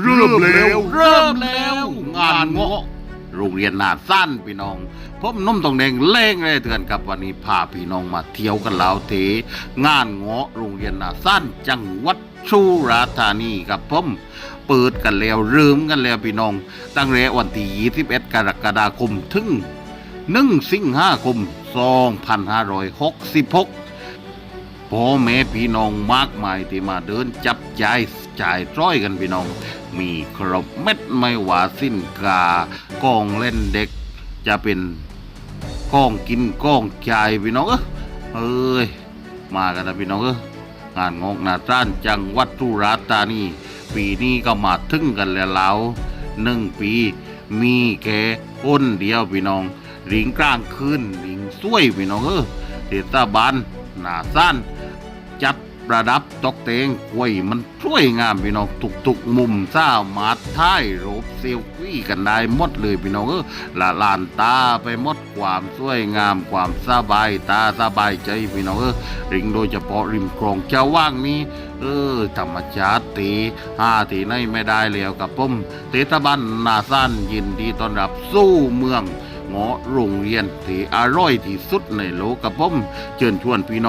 เริ่มแล้วเริ่มแล้ว งานเงาะโรงเรียนนาสั้นพี่น้องผมนุ่มตองแดงเล่งเลยเถือนกับวันนี้พาพี่น้องมาเที่ยวกันแล้วเทงานเงาะโรงเรียนนาสั้นจังหวัดสุราษฎร์ธานีครับผมเปิดกันแล้วเริ่มกันแล้วพี่น้อง ตั้งแต่วันที่21กรกฎาคมถึง1สิงหาคม2566 พ่อแม่พี่น้องมากมายที่มาเดินจับจ่ายจ่ายร้อยกันพี่น้อง มีครบเม็ดไม่ว่าสิ้นกากองเล่นเด็ก จะเป็นกองกินกองจ่ายพี่น้องเอ้ยเอ้ยมากันนะพี่น้องเอ้งานงอกนาจ้านจังวัดสุราษฎร์ธานี่ปีนี้ก็มาถึงกันแล้วแล้วหนึ่งปี มีแค่คนเดียวพี่น้องหลิงกลางคืนหลิงสวยพี่น้องเออเทศบาลหนาซ่าน จัดประดับตกแต่งกล้วยมันสวยงามพี่น้องทุกๆมุมซ่ามาดท้ายรูปเซลฟี่กันได้หมดเลยพี่น้องเออละลานตาไปหมดความสวยงามความสบายตาสบายใจพี่น้องเออริงโดยเฉพาะริมคลองเจ้าว่างนี้เออธรรมชาติตีห้าตีในไม่ได้แล้วกับผมเทศบาลนาซันยินดีต้อนรับสู้เมืองเงาะโรงเรียนที่อร่อยที่สุดในโลกกับผมเชิญชวนพี่น้อง